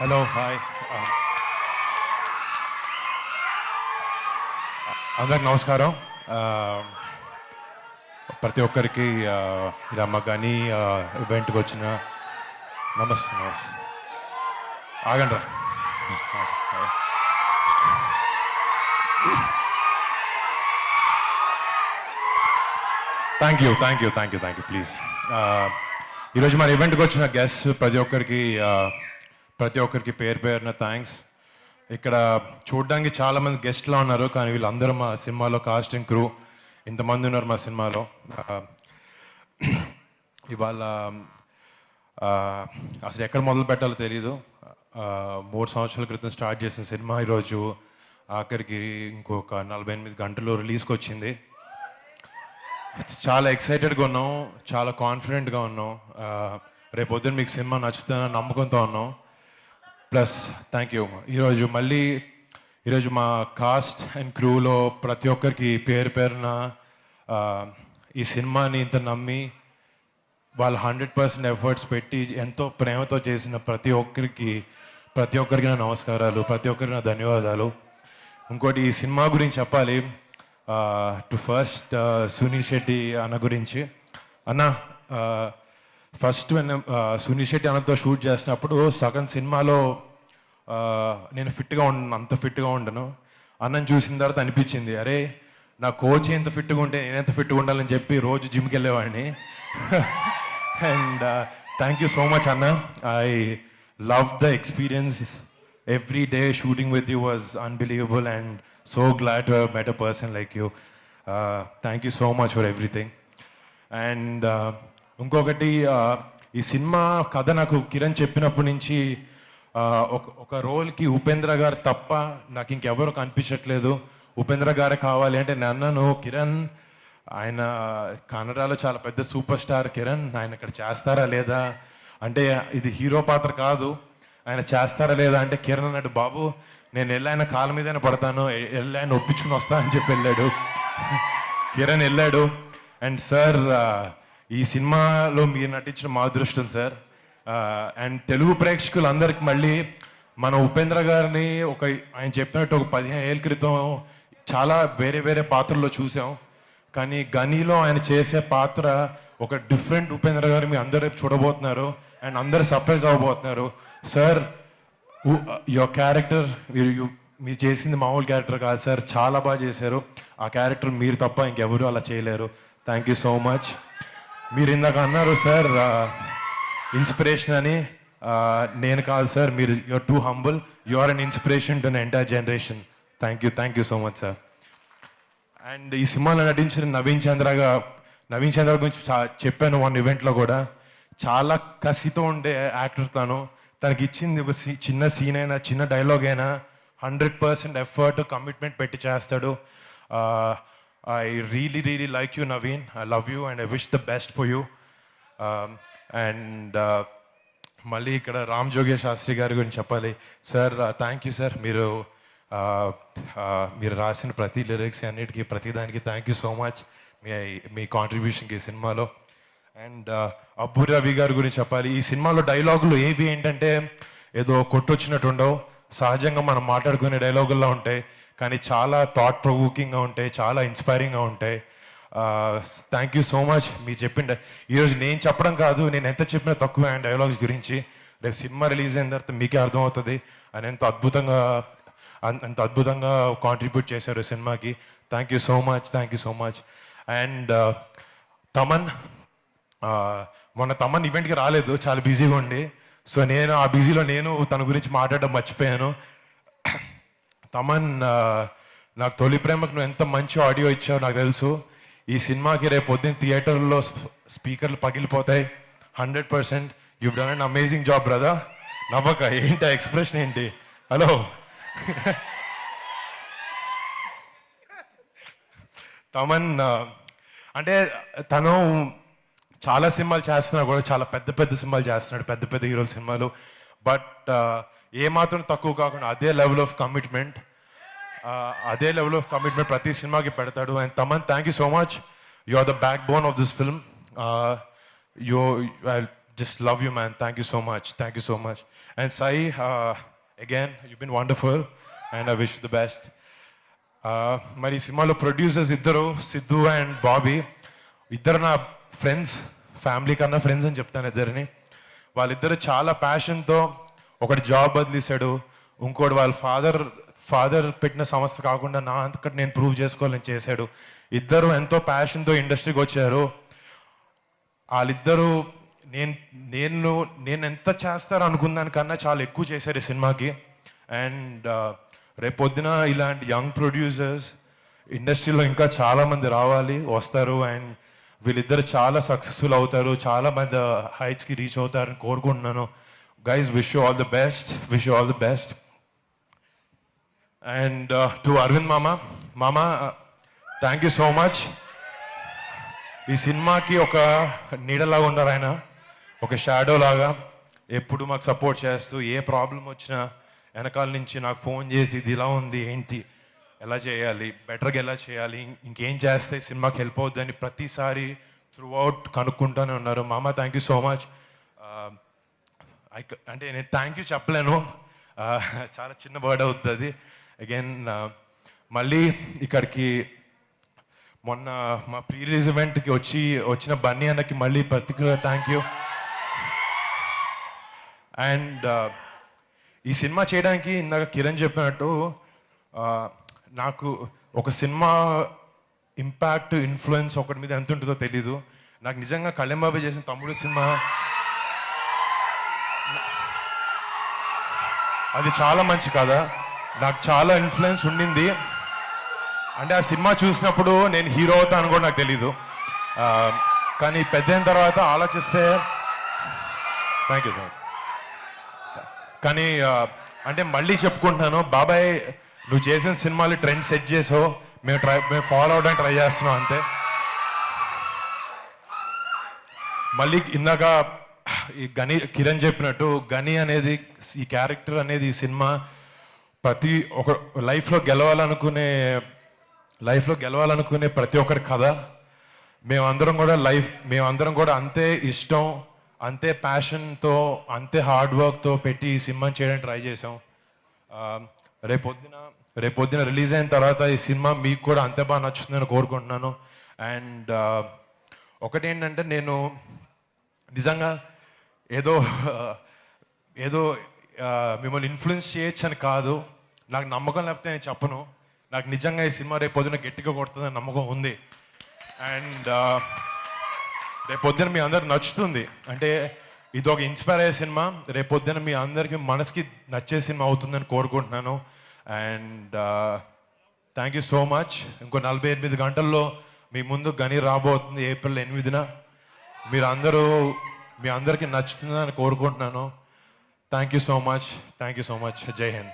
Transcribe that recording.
Hello hi. అందరికి నమస్కారం. ప్రతి ఒక్కరికి ఇలా మా కానీ ఈవెంట్కి వచ్చిన నమస్తే నమస్తే. ఆగండి thank you thank you thank you thank you please ఈరోజు మన ఈవెంట్కి వచ్చిన గెస్ట్ ప్రతి ఒక్కరికి ప్రతి ఒక్కరికి పేరు పేరున థ్యాంక్స్ ఇక్కడ చూడడానికి చాలామంది గెస్ట్లో ఉన్నారు కానీ వీళ్ళందరూ మా సినిమాలో కాస్టింగ్ క్రూ ఇంతమంది ఉన్నారు మా సినిమాలో. ఇవాళ అసలు ఎక్కడ మొదలు పెట్టాలో తెలియదు మూడు సంవత్సరాల క్రితం స్టార్ట్ చేసిన సినిమా ఈరోజు. ఆఖరికి ఇంకొక నలభై ఎనిమిది గంటలు రిలీజ్కి వచ్చింది. చాలా ఎక్సైటెడ్గా ఉన్నాం చాలా కాన్ఫిడెంట్గా ఉన్నాం. రేపు పొద్దున్న మీకు సినిమా నచ్చుతుందని నమ్మకంతో ఉన్నాం. Plus thank you. ఈరోజు మళ్ళీ ఈరోజు మా కాస్ట్ అండ్ క్రూలో ప్రతి ఒక్కరికి పేరు పేరున ఈ సినిమాని ఇంత నమ్మి వాళ్ళు హండ్రెడ్ పర్సెంట్ ఎఫర్ట్స్ పెట్టి ఎంతో ప్రేమతో చేసిన ప్రతి ఒక్కరికి ప్రతి ఒక్కరికి నా నమస్కారాలు ప్రతి ఒక్కరికి నా ధన్యవాదాలు. ఇంకోటి ఈ సినిమా గురించి చెప్పాలి. టు ఫస్ట్ సునీల్ శెట్టి అన్న గురించి. అన్న ఫస్ట్ సునీల్ శెట్టి అన్నతో షూట్ చేసినప్పుడు సగం సినిమాలో నేను ఫిట్గా ఉండను అంత ఫిట్గా ఉండను. అన్నం చూసిన తర్వాత అనిపించింది అరే నా కోచ్ ఎంత ఫిట్గా ఉంటే నేను ఎంత ఫిట్గా ఉండాలని చెప్పి రోజు జిమ్కి వెళ్ళేవాడిని. And thank you so much అన్న. I love the experience every day shooting with you was unbelievable and so glad to have met a person like you thank you so much for everything and ఇంకొకటి ఈ cinema కథ నాకు కిరణ్ చెప్పినప్పటి నుంచి ఒక ఒక రోల్కి ఉపేంద్ర గారు తప్ప నాకు ఇంకెవరు కనిపించట్లేదు. ఉపేంద్ర గారే కావాలి అంటే నన్నను కిరణ్ ఆయన కన్నడలో చాలా పెద్ద సూపర్ స్టార్ కిరణ్ ఆయన ఇక్కడ చేస్తారా లేదా? అంటే ఇది హీరో పాత్ర కాదు. ఆయన చేస్తారా లేదా అంటే కిరణ్ అన్నాడు బాబు నేను వెళ్ళి ఆయన కాళ్ళ మీదనే పడతాను. ఎ- వెళ్ళి ఆయన ఒప్పించుకుని వస్తా అని చెప్పి వెళ్ళాడు. కిరణ్ వెళ్ళాడు. అండ్ సార్ ఈ సినిమాలో మీరు నటించిన మా అదృష్టం సార్. అండ్ తెలుగు ప్రేక్షకులందరికి మళ్ళీ మన ఉపేంద్ర గారిని ఒక ఆయన చెప్పినట్టు ఒక పదిహేను ఏళ్ళ క్రితం చాలా వేరే వేరే పాత్రల్లో చూసాం. కానీ గనీలో ఆయన చేసే పాత్ర ఒక డిఫరెంట్ ఉపేంద్ర గారు మీ అందరూ చూడబోతున్నారు. అండ్ అందరు సర్ప్రైజ్ అవ్వబోతున్నారు. సార్ యువర్ క్యారెక్టర్ మీరు మీరు చేసింది మామూలు క్యారెక్టర్ కాదు సార్ చాలా బాగా చేశారు. ఆ క్యారెక్టర్ మీరు తప్ప ఇంకెవరు అలా చేయలేరు. థ్యాంక్ యూ సో మచ్ మీరు ఇందాక అన్నారు సార్ ఇన్స్పిరేషన్ అని నేను కాదు సార్ మీరు your too humble you are an inspiration to entire generation thank you thank you so much sir and ఈ సినిమాలో నటించిన నవీన్ చంద్రగా నవీన్ చంద్ర గురించి చెప్పాను వన్ ఈవెంట్లో కూడా. చాలా కసితో ఉండే యాక్టర్ తను. తనకి ఇచ్చింది ఒక సీ- చిన్న సీన్ అయినా చిన్న డైలాగ్ అయినా హండ్రెడ్ పర్సెంట్ ఎఫర్ట్ కమిట్మెంట్ పెట్టి చేస్తాడు. I really really like you Naveen. I love you and I wish the best for you and మళ్ళీ ఇక్కడ రామ్ జోగే శాస్త్రి గారి గురించి చెప్పాలి. Sir thank you sir. మీరు మీరు రాసిన ప్రతి లిరిక్స్ అన్నిటికీ ప్రతి దానికి థ్యాంక్ యూ సో మచ్ మీ మీ కాంట్రిబ్యూషన్కి ఈ సినిమాలో. అండ్ అబ్బు రవి గారి గురించి చెప్పాలి. ఈ సినిమాలో డైలాగులు ఏవి ఏంటంటే ఏదో కొట్టొచ్చినట్టు ఉండవు. సహజంగా మనం మాట్లాడుకునే డైలాగుల్లో ఉంటాయి. కానీ చాలా థాట్ ప్రొవోకింగ్గా ఉంటాయి చాలా ఇన్స్పైరింగ్గా ఉంటాయి. థ్యాంక్ యూ సో మచ్ మీరు చెప్పిండ. ఈరోజు నేను చెప్పడం కాదు నేను ఎంత చెప్పినా తక్కువ ఆయన డైలాగ్స్ గురించి. రేపు సినిమా రిలీజ్ అయిన తర్వాత మీకే అర్థమవుతుంది. ఆయన ఎంత అద్భుతంగా అన్- అంత అద్భుతంగా కాంట్రిబ్యూట్ చేశారు సినిమాకి. Thank you so much thank you so much and Thaman మొన్న తమన్ ఈవెంట్కి రాలేదు చాలా బిజీగా ఉండి. సో నేను ఆ బిజీలో నేను తన గురించి మాట్లాడడం మర్చిపోయాను. తమన్ నాకు తొలి ప్రేమకు నువ్వు ఎంత మంచి ఆడియో ఇచ్చావు నాకు తెలుసు. ఈ సినిమాకి రేపు పొద్దున్న థియేటర్లో స్పీకర్లు పగిలిపోతాయి. Hundred percent you done an amazing job brother నవ్వక ఏంటి ఎక్స్ప్రెషన్ ఏంటి? హలో తమన్ అంటే తను చాలా సినిమాలు చేస్తున్నా కూడా చాలా పెద్ద పెద్ద సినిమాలు చేస్తున్నాడు పెద్ద పెద్ద హీరోల సినిమాలు. బట్ ఏ మాత్రం తక్కువ కాకుండా అదే లెవెల్ ఆఫ్ కమిట్మెంట్ అదే లెవెల్ ఆఫ్ కమిట్మెంట్ ప్రతి సినిమాకి పెడతాడు. And Thaman thank you so much you are the backbone of this film you I just love you man thank you so much thank you so much and uh, again you been wonderful and I wish the best మరి సినిమాలో producers ఇద్దరు Siddhu and Bobby. ఇద్దరు నా friends family కన్నా friends అని చెప్తాను ఇద్దరిని. వాళ్ళిద్దరు చాలా ప్యాషన్తో ఒకటి జాబ్ వదిలేశాడు. ఇంకోటి వాళ్ళ ఫాదర్ ఫాదర్ పెట్టిన సంస్థ కాకుండా నా అంతకటి నేను ప్రూవ్ చేసుకోవాలని చేశాడు. ఇద్దరు ఎంతో ప్యాషన్తో ఇండస్ట్రీకి వచ్చారు. వాళ్ళిద్దరూ నేను నేను నేను ఎంత చేస్తారు అనుకున్న దానికన్నా చాలా ఎక్కువ చేశారు ఈ సినిమాకి. అండ్ రేపొద్దున ఇలాంటి యంగ్ ప్రొడ్యూసర్స్ ఇండస్ట్రీలో ఇంకా చాలామంది రావాలి వస్తారు. అండ్ వీళ్ళిద్దరు చాలా సక్సెస్ఫుల్ అవుతారు. చాలా మంది హైట్స్కి రీచ్ అవుతారని కోరుకుంటున్నాను. Guys wish you all the best wish you all the best and to Aravind మామ మామ థ్యాంక్ యూ సో మచ్ ఈ సినిమాకి ఒక నీడలాగా ఉన్నారు ఆయన. ఒక షాడో లాగా. ఎప్పుడు మాకు సపోర్ట్ చేస్తూ ఏ ప్రాబ్లం వచ్చినా వెనకాల నుంచి నాకు ఫోన్ చేసి ఇది ఇలా ఉంది ఏంటి? ఎలా చేయాలి? బెటర్గా ఎలా చేయాలి? ఇంకేం చేస్తే సినిమాకి హెల్ప్ అవుతుందని ప్రతిసారి త్రూ అవుట్ కనుక్కుంటూనే ఉన్నారు. మామ థ్యాంక్ యూ సో మచ్ అంటే నేను థ్యాంక్ యూ చెప్పలేను. Uh, చాలా చిన్న వర్డ్ అవుతుంది. అగైన్ uh, మళ్ళీ ఇక్కడికి మొన్న మా ప్రీ రిలీజ్ ఈవెంట్కి వచ్చి వచ్చిన బన్నీ అన్నకి మళ్ళీ పర్టికులర్ థ్యాంక్ యూ అండ్ ఈ సినిమా చేయడానికి ఇందాక కిరణ్ చెప్పినట్టు నాకు ఒక సినిమా ఇంపాక్ట్ ఇన్ఫ్లుయెన్స్ ఒకటి మీద ఎంత ఉంటుందో తెలీదు. నాకు నిజంగా కళ్యాణ్ బాబు చేసిన తమ్ముడు సినిమా అది చాలా మంచి కదా నాకు చాలా ఇన్ఫ్లుయెన్స్ ఉండింది. అంటే ఆ సినిమా చూసినప్పుడు నేను హీరో అవుతాను కూడా నాకు తెలీదు. కానీ పెద్ద అయిన తర్వాత ఆలోచిస్తే థ్యాంక్ యూ కానీ అంటే మళ్ళీ చెప్పుకుంటున్నాను బాబాయ్ నువ్వు చేసిన సినిమాలు ట్రెండ్ సెట్ చేసావు మేము ట్రై మేము ఫాలో అవడానికి ట్రై చేస్తున్నాం అంతే. మళ్ళీ ఇందాక ఈ గని కిరణ్ చెప్పినట్టు గని అనేది ఈ క్యారెక్టర్ అనేది ఈ సినిమా ప్రతి ఒక లైఫ్లో గెలవాలనుకునే లైఫ్లో గెలవాలనుకునే ప్రతి ఒక్కరి కథ మేమందరం కూడా లైఫ్ మేమందరం కూడా అంతే ఇష్టం అంతే ప్యాషన్తో అంతే హార్డ్ వర్క్తో పెట్టి ఈ సినిమాని చేయడానికి ట్రై చేసాం రేపొద్దున రేపొద్దున రిలీజ్ అయిన తర్వాత ఈ సినిమా మీకు కూడా అంతే బాగా నచ్చుతుందని కోరుకుంటున్నాను. అండ్ ఒకటేంటంటే నేను నిజంగా ఏదో ఏదో మిమ్మల్ని ఇన్ఫ్లుయెన్స్ చేయొచ్చు అని కాదు. నాకు నమ్మకం లేకపోతే నేను చెప్పను. నాకు నిజంగా ఈ సినిమా రేపు పొద్దున గట్టిగా కొడుతుందని నమ్మకం ఉంది. అండ్ రేపు పొద్దున మీ అందరికి నచ్చుతుంది. అంటే ఇది ఒక ఇన్స్పైర్ అయ్యే సినిమా. రేపు పొద్దున మీ అందరికీ మనసుకి నచ్చే సినిమా అవుతుందని కోరుకుంటున్నాను. And thank you so much ఇంకో నలభై ఎనిమిది గంటల్లో మీ ముందు గని రాబోతుంది ఏప్రిల్ ఎనిమిదిన. మీరు అందరూ మీ అందరికీ నచ్చుతుందని కోరుకుంటున్నాను. Thank you so much. Thank you so much. Jai Hind.